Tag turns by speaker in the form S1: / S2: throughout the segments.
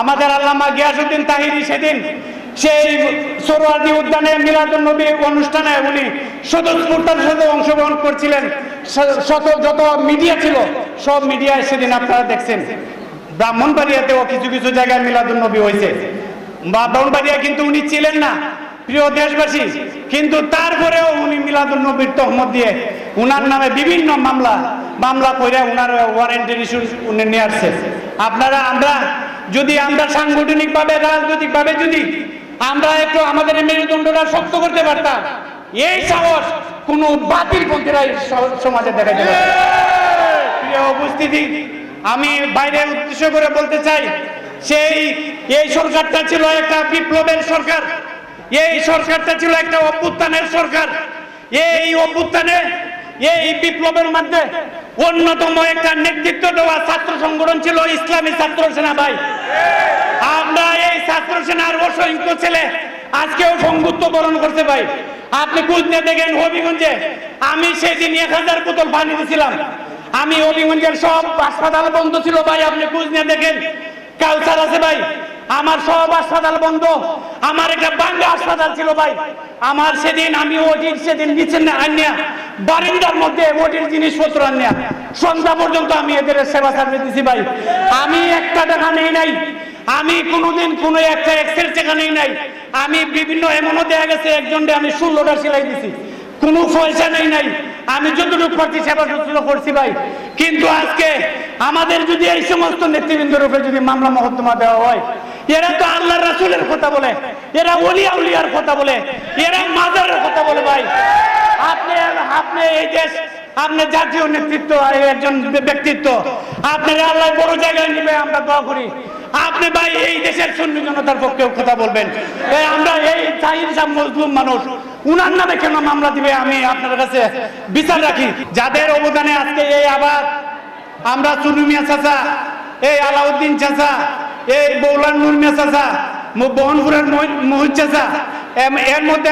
S1: আমাদের আল্লামা গিয়াসুদ্দিন তাহিরি সেদিন সেই সোরওয়ার্দী উদ্যানে মিলাদুল নবী অনুষ্ঠানে উনি স্বতঃস্ফূর্তার সাথে অংশগ্রহণ করছিলেন। শত, যত মিডিয়া ছিল, সব মিডিয়ায় সেদিন আপনারা দেখছেন। ব্রাহ্মণবাড়িয়াতেও কিছু কিছু জায়গায় মিলাদুল নবী হয়েছে। ব্রাহ্মণবাড়িয়া কিন্তু উনি ছিলেন না, প্রিয় দেশবাসী। কিন্তু তারপরেও উনি মিলাদুল নবীর তহমত দিয়ে উনার নামে বিভিন্ন মামলা মামলা করে উনার ওয়ারেন্টের ইস্যু উনি নিয়ে আসছে। আপনারা, আমরা যদি আমরা সাংগঠনিকভাবে রাজনৈতিকভাবে যদি আমরা একটু আমাদের মেরুদণ্ডটা শক্ত করতে পারতাম এই সাহস কোন বাতিল পন্থীরা সমাজে দেখা প্রিয় উপস্থিতি আমি বাইরে উদ্দেশ্য করে বলতে চাই সেই এই সরকারটা ছিল একটা বিপ্লবের সরকার এই সরকারটা ছিল একটা অভ্যুত্থানের সরকার এই অভ্যুত্থানে এই বিপ্লবের মধ্যে অন্যতম একটা নেতৃত্ব দেওয়া ছাত্র সংগঠন ছিল ইসলামী ছাত্র সেনা ভাই। আমরা এই ছাত্র সেনার অসংখ্য ছেলে আজকেও সংযুক্ত বরণ করতে ভাই আপনি নিয়ে দেখেন হবিগঞ্জে। আমি সেদিন এক হাজার বোতল পানি দিয়েছিলাম। আমি হবিগঞ্জের সব হাসপাতাল বন্ধ ছিল ভাই, আপনি নিয়ে দেখেন। কালচার আছে ভাই। আমার সব হাসপাতাল বন্ধ। আমার একটা বাংলা হাসপাতাল ছিল ভাই। আমার সেদিন আমি ওটির সেদিন নিচে না আনিয়া বারিন্দার মধ্যে ওটির জিনিসপত্র আনিয়া সন্ধ্যা পর্যন্ত আমি এদের সেবা সার্ভিস দিছি ভাই। আমি একটা টাকা নেই নাই। আমি কোনোদিন কোনো একটা এক্সের টাকা নেই নাই। আমি বিভিন্ন এমনও দেখা গেছে একজনকে আমি ষোলোটা সেলাই দিছি। কোনো পয়সা নেই নাই। আমি যতটুকু পারছি সেবা শুশ্রূষা করছি ভাই। কিন্তু আজকে আমাদের যদি এই সমস্ত নেতৃবৃন্দের উপরে যদি মামলা মহত্তমা দেওয়া হয়, এরা তো আল্লাহ রাসুলের কথা বলে। এরা অলিয়া উলিয়ার কথা বলে। এরা মাজারের কথা বলে ভাই। আপনি এই দেশ, আপনি জাতীয় নেতৃত্ব একজন ব্যক্তিত্ব। আপনারা আল্লাহ বড় জায়গায় নিবে, আমরা দোয়া করি। আপনি ভাই, এই দেশের সুন্নি জনতার পক্ষে কথা বলবেন। আমরা এই চাহির সাহ মজলুম মানুষ, উনার নামে কেন মামলা দিবে? আমি আপনার কাছে বিচার রাখি। যাদের অবদানে আজকে এই আবার আমরা চুনুমিয়া চাচা, এই আলাউদ্দিন চাচা, এই বৌলান নুরমিয়া চাচা বহনপুরের মহিত চাচা এম- এর মধ্যে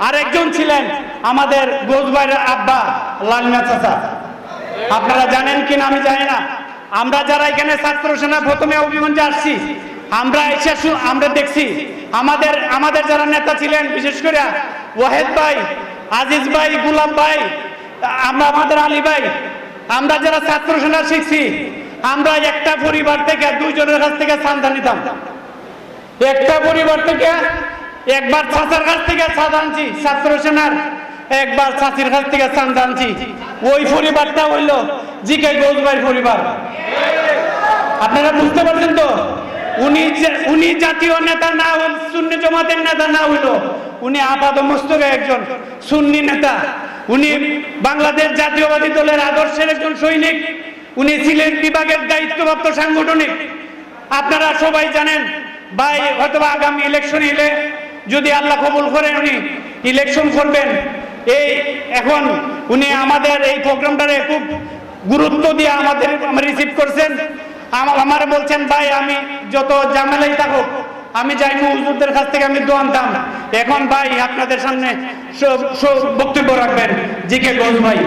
S1: আরেকজন ছিলেন আমাদের গোজবাইয়ের আব্বা লালমিয়া চাচা। আপনারা জানেন কিনা আমি জানি না। আমরা যারা এখানে ছাত্র সেনা প্রথমে অভিমন্যে আসছি, আমরা এসে আমরা দেখছি আমাদের আমাদের যারা নেতা ছিলেন, বিশেষ করে ওয়াহেদ ভাই, আজিজ ভাই, গুলাম ভাই, আমরা আমাদের আলী ভাই, আমরা যারা ছাত্র সেনা শিখছি, আমরা একটা পরিবার থেকে দুইজনের কাছ থেকে চান্দা নিতাম। একটা পরিবার থেকে একবার চাচার কাছ থেকে চাঁদা আনছি, ছাত্র সেনার। একবার চাচির কাছ থেকে চান্দা আনছি। ওই পরিবারটা হইল জিকে গোজবাইর পরিবার। আপনারা বুঝতে পারছেন তো? উনি উনি জাতীয় নেতা না হইল, সুন্নি জমাতের নেতা না হইল, উনি আপাদ মস্তকে একজন সুন্নি নেতা। উনি বাংলাদেশ জাতীয়বাদী দলের আদর্শের একজন সৈনিক। উনি ছিলেন বিভাগের দায়িত্বপ্রাপ্ত সাংগঠনিক। আপনারা সবাই জানেন ভাই হয়তো আগামী ইলেকশন এলে যদি আল্লাহ কবুল করেন উনি ইলেকশন করবেন। এই, এখন উনি আমাদের এই প্রোগ্রামটারে খুব গুরুত্ব দিয়ে আমাদের রিসিভ করছেন। আমার বলছেন, ভাই, আমি যত জামেলাই থাকুক, আমি যাইনি হুজুরদের কাছ থেকে, আমি দোয়ান এখন ভাই, আপনাদের সামনে বক্তব্য রাখবেন। জি কে ভাই।